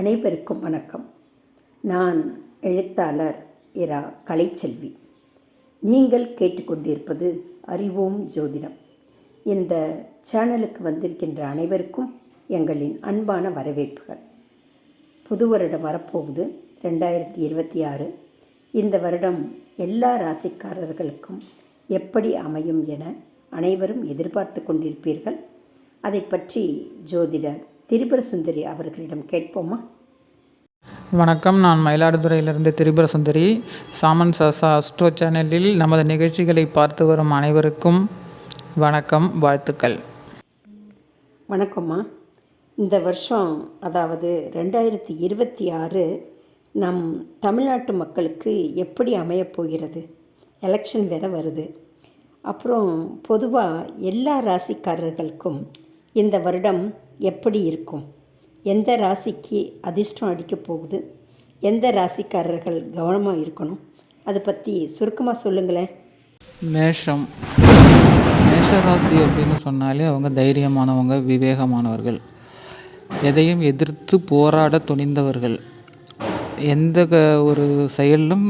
அனைவருக்கும் வணக்கம். நான் எழுத்தாளர் இரா கலைச்செல்வி. நீங்கள் கேட்டுக்கொண்டிருப்பது அறிவோம் ஜோதிடம். இந்த சேனலுக்கு வந்திருக்கின்ற அனைவருக்கும் எங்களின் அன்பான வரவேற்புகள். புது வருடம் வரப்போகுது ரெண்டாயிரத்தி இருபத்தி ஆறு. இந்த வருடம் எல்லா ராசிக்காரர்களுக்கும் எப்படி அமையும் என அனைவரும் எதிர்பார்த்து கொண்டிருப்பீர்கள். அதை பற்றி ஜோதிடர் திரிபுர சுந்தரி அவர்களிடம் கேட்போமா? வணக்கம். நான் மயிலாடுதுறையிலிருந்து திரிபுர சுந்தரி சாமன் சாசா அஸ்ட்ரோ சேனலில் நமது நிகழ்ச்சிகளை பார்த்து வரும் அனைவருக்கும் வணக்கம் வாழ்த்துக்கள். வணக்கம்மா. இந்த வருஷம் அதாவது ரெண்டாயிரத்தி இருபத்தி ஆறு நம் தமிழ்நாட்டு மக்களுக்கு எப்படி அமையப் போகிறது? எலெக்ஷன் வேற வருது. அப்புறம் பொதுவாக எல்லா ராசிக்காரர்களுக்கும் இந்த வருடம் எப்படி இருக்கும்? எந்த ராசிக்கு அதிர்ஷ்டம் அடிக்கப் போகுது? எந்த ராசிக்காரர்கள் கவனமாக இருக்கணும்? அதை பற்றி சுருக்கமாக சொல்லுங்களேன். மேஷம். மேஷராசி அப்படின்னு சொன்னாலே அவங்க தைரியமானவங்க விவேகமானவர்கள். எதையும் எதிர்த்து போராட துணிந்தவர்கள். எந்த க ஒரு செயலும்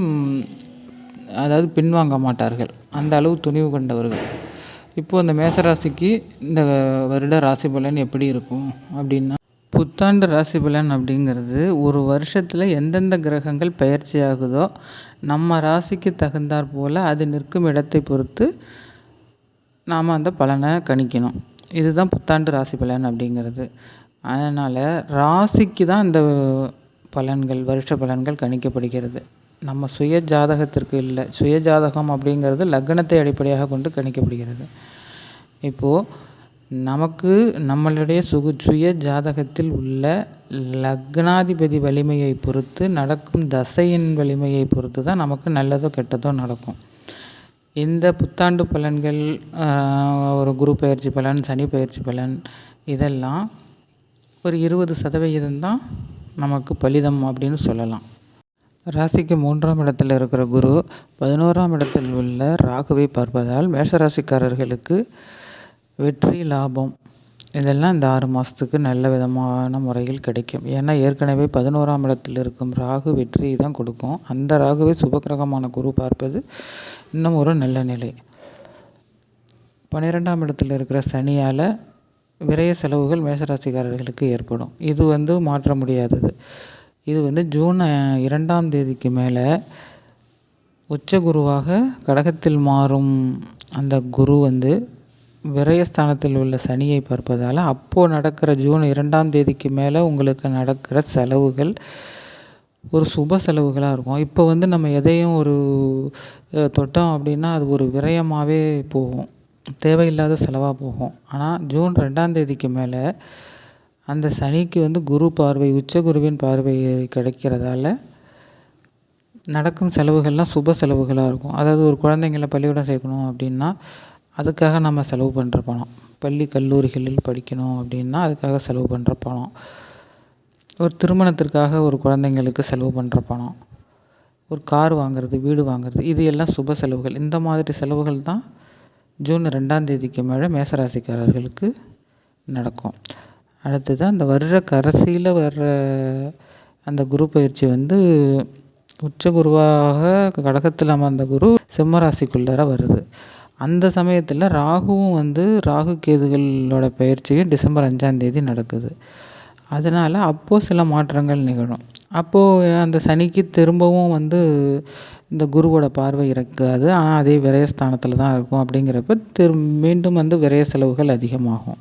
அதாவது பின்வாங்க மாட்டார்கள். அந்த அளவு துணிவு கொண்டவர்கள். இப்போது அந்த மேசராசிக்கு இந்த வருட ராசி பலன் எப்படி இருக்கும் அப்படின்னா புத்தாண்டு ராசி பலன் அப்படிங்கிறது ஒரு வருஷத்தில் எந்தெந்த கிரகங்கள் பயிற்சி ஆகுதோ நம்ம ராசிக்கு தகுந்தாற் போல் அது நிற்கும் இடத்தை பொறுத்து நாம் அந்த பலனை கணிக்கணும். இதுதான் புத்தாண்டு ராசி பலன் அப்படிங்கிறது. அதனால் ராசிக்கு தான் இந்த பலன்கள் வருஷ பலன்கள் கணிக்கப்படுகிறது. நம்ம சுய ஜாதகத்திற்கு இல்லை சுய ஜாதகம் அப்படிங்கிறது லக்னத்தை அடிப்படையாக கொண்டு கணிக்கப்படுகிறது. இப்போது நமக்கு நம்மளுடைய சுகு சுய ஜாதகத்தில் உள்ள லக்னாதிபதி வலிமையை பொறுத்து நடக்கும் தசையின் வலிமையை பொறுத்து தான் நமக்கு நல்லதோ கெட்டதோ நடக்கும். இந்த புத்தாண்டு பலன்கள் ஒரு குரு பயிற்சி பலன் சனி பயிற்சி பலன் இதெல்லாம் ஒரு இருபது சதவிகிதம் தான் நமக்கு பலிதம் அப்படின்னு சொல்லலாம். ராசிக்கு மூன்றாம் இடத்தில் இருக்கிற குரு பதினோராம் இடத்தில் உள்ள ராகுவை பார்ப்பதால் மேஷராசிக்காரர்களுக்கு வெற்றி லாபம் இதெல்லாம் இந்த ஆறு மாதத்துக்கு நல்ல விதமான முறையில் கிடைக்கும். ஏன்னா ஏற்கனவே பதினோராம் இடத்தில் இருக்கும் ராகு வெற்றியை தான் கொடுக்கும். அந்த ராகுவை சுபகிரகமான குரு பார்ப்பது இன்னும் ஒரு நல்ல நிலை. பன்னிரெண்டாம் இடத்தில் இருக்கிற சனியால் விரைய செலவுகள் மேசராசிக்காரர்களுக்கு ஏற்படும். இது வந்து மாற்ற முடியாதது. இது வந்து ஜூன் இரண்டாம் தேதிக்கு மேலே உச்ச குருவாக கடகத்தில் மாறும் அந்த குரு வந்து விரயஸ்தானத்தில் உள்ள சனியை பார்ப்பதால் அப்போது நடக்கிற ஜூன் இரண்டாம் தேதிக்கு மேலே உங்களுக்கு நடக்கிற செலவுகள் ஒரு சுப செலவுகளாக இருக்கும். இப்போ வந்து நம்ம எதையும் ஒரு தொட்டோம் அப்படின்னா அது ஒரு விரயமாகவே போகும். தேவையில்லாத செலவாக போகும். ஆனால் ஜூன் ரெண்டாம் தேதிக்கு மேலே அந்த சனிக்கு வந்து குரு பார்வை உச்ச குருவின் பார்வை கிடைக்கிறதால நடக்கும் செலவுகள்லாம் சுப செலவுகளாக இருக்கும். அதாவது ஒரு குழந்தைங்கள பள்ளிக்கூடம் சேர்க்கணும் அப்படின்னா அதுக்காக நம்ம செலவு பண்ணுற பணம். பள்ளி கல்லூரிகளில் படிக்கணும் அப்படின்னா அதுக்காக செலவு பண்ணுற பணம். ஒரு திருமணத்திற்காக ஒரு குழந்தைங்களுக்கு செலவு பண்ணுற பணம். ஒரு கார் வாங்குறது வீடு வாங்குறது இது எல்லாம் சுப செலவுகள். இந்த மாதிரி செலவுகள் தான் ஜூன் ரெண்டாம் தேதிக்கு மேலே மேசராசிக்காரர்களுக்கு நடக்கும். அடுத்தது அந்த வருட கரசியில் வர்ற அந்த குரு பயிற்சி வந்து உச்ச குருவாக கடகத்தில் அமர்ந்த குரு சிம்மராசிக்குள்ளார வருது. அந்த சமயத்தில் ராகுவும் வந்து ராகு கேதுகளோட பயிற்சியும் டிசம்பர் அஞ்சாந்தேதி நடக்குது. அதனால் அப்போது சில மாற்றங்கள் நிகழும். அப்போது அந்த சனிக்கு திரும்பவும் வந்து இந்த குருவோட பார்வை இருக்காது ஆனால் அதே விரயஸ்தானத்தில் தான் இருக்கும் அப்படிங்கிறப்ப திரு மீண்டும் வந்து விரய செலவுகள் அதிகமாகும்.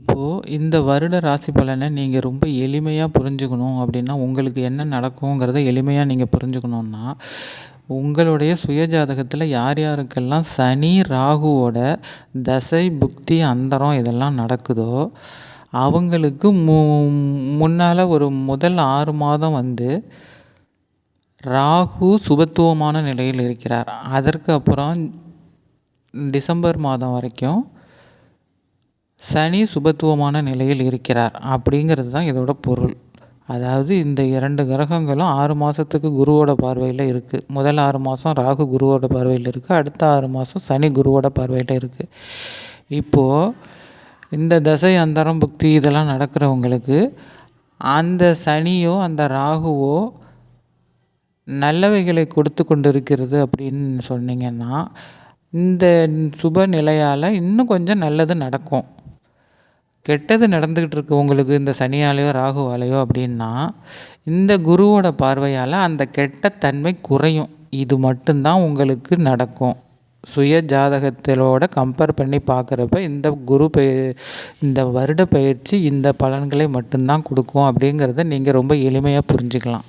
இப்போது இந்த வருட ராசி பலனை நீங்கள் ரொம்ப எளிமையாக புரிஞ்சுக்கணும் அப்படின்னா உங்களுக்கு என்ன நடக்குங்கிறத எளிமையாக நீங்கள் புரிஞ்சுக்கணுன்னா உங்களுடைய சுயஜாதகத்தில் யார் யாருக்கெல்லாம் சனி ராகுவோட தசை புக்தி அந்தரம் இதெல்லாம் நடக்குதோ அவங்களுக்கு மு முன்னால் ஒரு முதல் ஆறு மாதம் வந்து ராகு சுபத்துவமான நிலையில் இருக்கிறார். அதற்கு அப்புறம் டிசம்பர் மாதம் வரைக்கும் சனி சுபத்துவமான நிலையில் இருக்கிறார் அப்படிங்கிறது தான் இதோட பொருள். அதாவது இந்த இரண்டு கிரகங்களும் ஆறு மாதத்துக்கு குருவோட பார்வையில் இருக்குது முதல் ஆறு மாதம் ராகு குருவோட பார்வையில் இருக்குது அடுத்த ஆறு மாதம் சனி குருவோட பார்வையில் இருக்குது இப்போது இந்த தசை அந்தரம் புக்தி இதெல்லாம் நடக்கிறவங்களுக்கு அந்த சனியோ அந்த ராகுவோ நல்லவைகளை கொடுத்து கொண்டிருக்கிறது அப்படின்னு சொன்னீங்கன்னா இந்த சுப நிலையால் இன்னும் கொஞ்சம் நல்லது நடக்கும். கெட்டது நடந்துக்கிட்டு இருக்கு உங்களுக்கு இந்த சனியாலேயோ ராகுவாலேயோ அப்படின்னா இந்த குருவோட பார்வையால் அந்த கெட்ட தன்மை குறையும். இது மட்டும்தான் உங்களுக்கு நடக்கும். சுய ஜாதகத்திலோட கம்பேர் பண்ணி பார்க்குறப்ப இந்த குரு பெய இந்த வருட பயிற்சி இந்த பலன்களை மட்டும்தான் கொடுக்கும் அப்படிங்கிறத நீங்கள் ரொம்ப எளிமையாக புரிஞ்சுக்கலாம்.